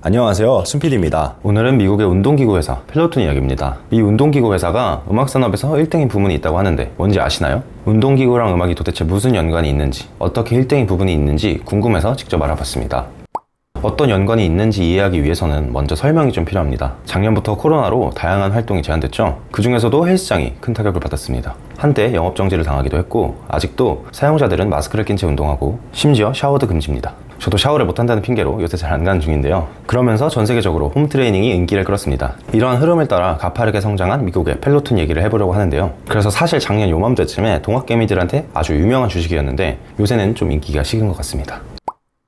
안녕하세요 순필입니다 오늘은 미국의 운동기구 회사 펠로톤 이야기입니다 이 운동기구 회사가 음악산업에서 1등인 부분이 있다고 하는데 뭔지 아시나요? 운동기구랑 음악이 도대체 무슨 연관이 있는지 어떻게 1등인 부분이 있는지 궁금해서 직접 알아봤습니다 어떤 연관이 있는지 이해하기 위해서는 먼저 설명이 좀 필요합니다. 작년부터 코로나로 다양한 활동이 제한됐죠. 그 중에서도 헬스장이 큰 타격을 받았습니다. 한때 영업 정지를 당하기도 했고, 아직도 사용자들은 마스크를 낀 채 운동하고, 심지어 샤워도 금지입니다. 저도 샤워를 못한다는 핑계로 요새 잘 안 가는 중인데요. 그러면서 전 세계적으로 홈 트레이닝이 인기를 끌었습니다. 이러한 흐름을 따라 가파르게 성장한 미국의 펠로톤 얘기를 해보려고 하는데요. 그래서 사실 작년 요맘때쯤에 동학개미들한테 아주 유명한 주식이었는데 요새는 좀 인기가 식은 것 같습니다.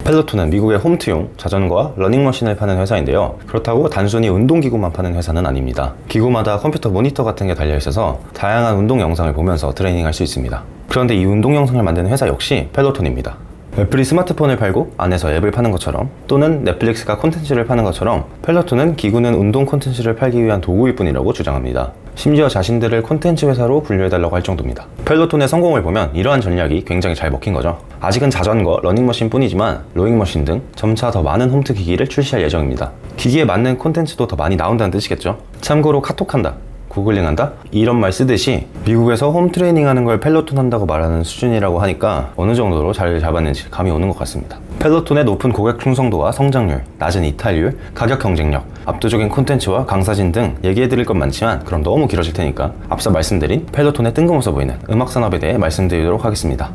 펠로톤은 미국의 홈트용 자전거와 러닝머신을 파는 회사인데요. 그렇다고 단순히 운동기구만 파는 회사는 아닙니다. 기구마다 컴퓨터 모니터 같은 게 달려 있어서 다양한 운동 영상을 보면서 트레이닝 할 수 있습니다. 그런데 이 운동 영상을 만드는 회사 역시 펠로톤입니다. 애플이 스마트폰을 팔고 안에서 앱을 파는 것처럼 또는 넷플릭스가 콘텐츠를 파는 것처럼 펠로톤은 기구는 운동 콘텐츠를 팔기 위한 도구일 뿐이라고 주장합니다. 심지어 자신들을 콘텐츠 회사로 분류해달라고 할 정도입니다. 펠로톤의 성공을 보면 이러한 전략이 굉장히 잘 먹힌 거죠. 아직은 자전거, 러닝머신 뿐이지만 로잉머신 등 점차 더 많은 홈트 기기를 출시할 예정입니다. 기기에 맞는 콘텐츠도 더 많이 나온다는 뜻이겠죠. 참고로 카톡한다. 구글링 한다? 이런 말 쓰듯이 미국에서 홈 트레이닝 하는 걸 펠로톤 한다고 말하는 수준이라고 하니까 어느 정도로 자리를 잡았는지 감이 오는 것 같습니다. 펠로톤의 높은 고객 충성도와 성장률, 낮은 이탈률, 가격 경쟁력, 압도적인 콘텐츠와 강사진 등 얘기해드릴 건 많지만 그럼 너무 길어질 테니까 앞서 말씀드린 펠로톤의 뜬금없어 보이는 음악 산업에 대해 말씀드리도록 하겠습니다.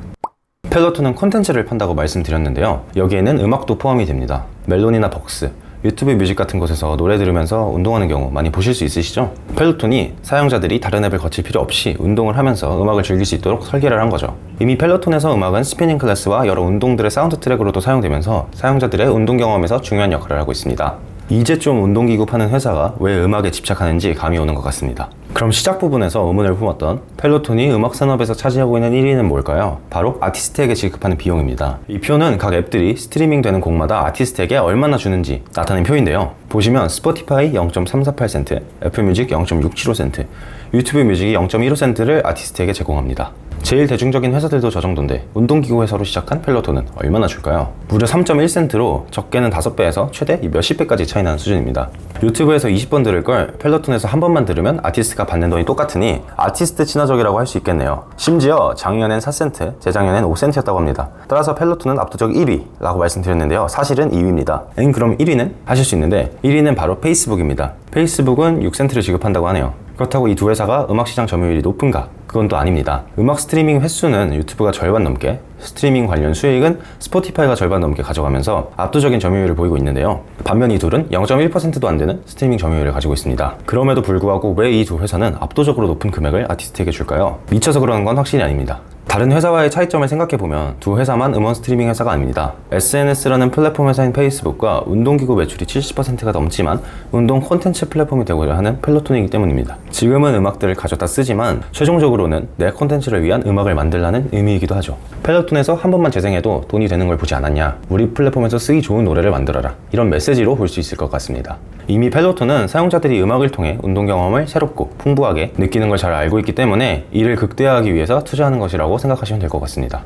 펠로톤은 콘텐츠를 판다고 말씀드렸는데요. 여기에는 음악도 포함이 됩니다. 멜론이나 벅스, 유튜브 뮤직 같은 곳에서 노래 들으면서 운동하는 경우 많이 보실 수 있으시죠? 펠로톤이 사용자들이 다른 앱을 거칠 필요 없이 운동을 하면서 음악을 즐길 수 있도록 설계를 한 거죠. 이미 펠로톤에서 음악은 스피닝 클래스와 여러 운동들의 사운드 트랙으로도 사용되면서 사용자들의 운동 경험에서 중요한 역할을 하고 있습니다. 이제 좀 운동기구 파는 회사가 왜 음악에 집착하는지 감이 오는 것 같습니다. 그럼 시작 부분에서 의문을 품었던 펠로톤이 음악 산업에서 차지하고 있는 1위는 뭘까요? 바로 아티스트에게 지급하는 비용입니다. 이 표는 각 앱들이 스트리밍 되는 곡마다 아티스트에게 얼마나 주는지 나타낸 표인데요. 보시면 스포티파이 0.348센트, 애플뮤직 0.675센트, 유튜브 뮤직이 0.15센트를 아티스트에게 제공합니다. 제일 대중적인 회사들도 저 정도인데 운동기구 회사로 시작한 펠로톤은 얼마나 줄까요? 무려 3.1센트로 적게는 5배에서 최대 몇십 배까지 차이 나는 수준입니다. 유튜브에서 20번 들을 걸 펠로톤에서 한 번만 들으면 아티스트가 받는 돈이 똑같으니 아티스트 친화적이라고 할 수 있겠네요. 심지어 작년엔 4센트, 재작년엔 5센트였다고 합니다. 따라서 펠로톤은 압도적 1위라고 말씀드렸는데요. 사실은 2위입니다. 엥 그럼 1위는? 하실 수 있는데 1위는 바로 페이스북입니다. 페이스북은 6센트를 지급한다고 하네요. 그렇다고 이 두 회사가 음악 시장 점유율이 높은가? 그건 또 아닙니다. 음악 스트리밍 횟수는 유튜브가 절반 넘게, 스트리밍 관련 수익은 스포티파이가 절반 넘게 가져가면서 압도적인 점유율을 보이고 있는데요. 반면 이 둘은 0.1%도 안 되는 스트리밍 점유율을 가지고 있습니다. 그럼에도 불구하고 왜 이 두 회사는 압도적으로 높은 금액을 아티스트에게 줄까요? 미쳐서 그러는 건 확실히 아닙니다. 다른 회사와의 차이점을 생각해보면 두 회사만 음원 스트리밍 회사가 아닙니다. SNS라는 플랫폼 회사인 페이스북과 운동기구 매출이 70%가 넘지만 운동 콘텐츠 플랫폼이 되고자 하는 펠로톤이기 때문입니다. 지금은 음악들을 가져다 쓰지만 최종적으로 는 내 콘텐츠를 위한 음악을 만들라는 의미이기도 하죠. 펠로톤에서 한 번만 재생해도 돈이 되는 걸 보지 않았냐? 우리 플랫폼에서 쓰기 좋은 노래를 만들어라. 이런 메시지로 볼 수 있을 것 같습니다. 이미 펠로톤은 사용자들이 음악을 통해 운동 경험을 새롭고 풍부하게 느끼는 걸 잘 알고 있기 때문에 이를 극대화하기 위해서 투자하는 것이라고 생각하시면 될 것 같습니다.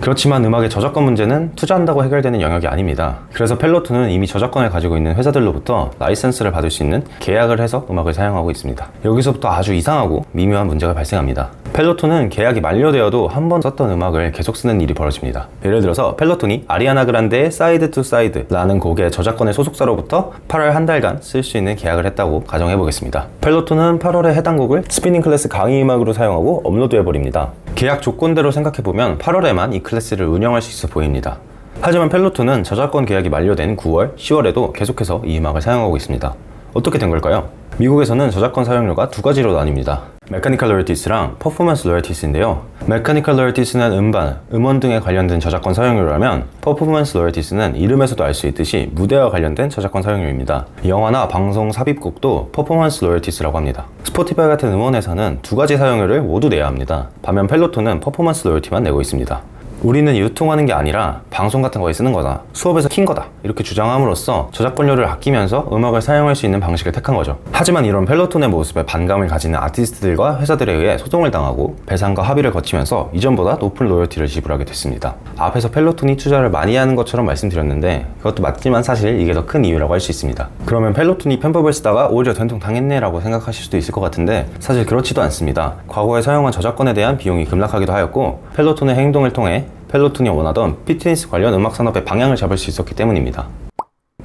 그렇지만 음악의 저작권 문제는 투자한다고 해결되는 영역이 아닙니다. 그래서 펠로톤은 이미 저작권을 가지고 있는 회사들로부터 라이센스를 받을 수 있는 계약을 해서 음악을 사용하고 있습니다. 여기서부터 아주 이상하고 미묘한 문제가 발생합니다. 펠로톤은 계약이 만료되어도 한 번 썼던 음악을 계속 쓰는 일이 벌어집니다. 예를 들어서 펠로톤이 아리아나 그란데의 사이드 투 사이드라는 곡의 저작권의 소속사로부터 8월 한 달간 쓸 수 있는 계약을 했다고 가정해 보겠습니다. 펠로톤은 8월에 해당 곡을 스피닝 클래스 강의 음악으로 사용하고 업로드해 버립니다. 계약 조건대로 생각해 보면 8월에만 이 클래스를 운영할 수 있어 보입니다. 하지만 펠로톤은 저작권 계약이 만료된 9월, 10월에도 계속해서 이 음악을 사용하고 있습니다. 어떻게 된 걸까요? 미국에서는 저작권 사용료가 두 가지로 나뉩니다. 메카니컬 로열티스랑 퍼포먼스 로열티스인데요. 메카니컬 로열티스는 음반, 음원 등에 관련된 저작권 사용료라면 퍼포먼스 로열티스는 이름에서도 알 수 있듯이 무대와 관련된 저작권 사용료입니다. 영화나 방송 삽입곡도 퍼포먼스 로열티스라고 합니다. 스포티파이 같은 음원 회사는 두 가지 사용료를 모두 내야 합니다. 반면 펠로톤은 퍼포먼스 로열티만 내고 있습니다. 우리는 유통하는 게 아니라 방송 같은 거에 쓰는 거다. 수업에서 킨 거다. 이렇게 주장함으로써 저작권료를 아끼면서 음악을 사용할 수 있는 방식을 택한 거죠. 하지만 이런 펠로톤의 모습에 반감을 가지는 아티스트들과 회사들에 의해 소송을 당하고 배상과 합의를 거치면서 이전보다 높은 로열티를 지불하게 됐습니다. 앞에서 펠로톤이 투자를 많이 하는 것처럼 말씀드렸는데 그것도 맞지만 사실 이게 더 큰 이유라고 할 수 있습니다. 그러면 펠로톤이 편법을 쓰다가 오히려 된통 당했네라고 생각하실 수도 있을 것 같은데 사실 그렇지도 않습니다. 과거에 사용한 저작권에 대한 비용이 급락하기도 하였고 펠로톤의 행동을 통해 펠로톤이 원하던 피트니스 관련 음악 산업의 방향을 잡을 수 있었기 때문입니다.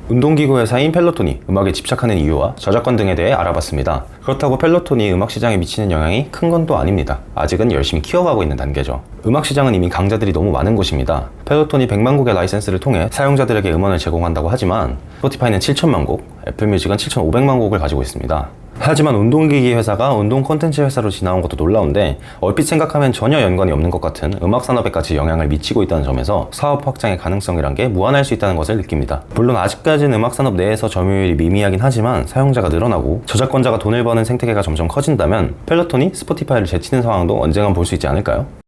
운동기구 회사인 펠로톤이 음악에 집착하는 이유와 저작권 등에 대해 알아봤습니다. 그렇다고 펠로톤이 음악 시장에 미치는 영향이 큰건또 아닙니다. 아직은 열심히 키워가고 있는 단계죠. 음악 시장은 이미 강자들이 너무 많은 곳입니다. 펠로톤이 100만 곡의 라이센스를 통해 사용자들에게 음원을 제공한다고 하지만 스포티파이는 7천만 곡, 애플뮤직은 7,500만 곡을 가지고 있습니다. 하지만 운동기기 회사가 운동 콘텐츠 회사로 지나온 것도 놀라운데 얼핏 생각하면 전혀 연관이 없는 것 같은 음악 산업에까지 영향을 미치고 있다는 점에서 사업 확장의 가능성이란 게 무한할 수 있다는 것을 느낍니다. 물론 아직까지는 음악 산업 내에서 점유율이 미미하긴 하지만 사용자가 늘어나고 저작권자가 돈을 버는 생태계가 점점 커진다면 펠로톤이 스포티파이를 제치는 상황도 언젠간 볼 수 있지 않을까요?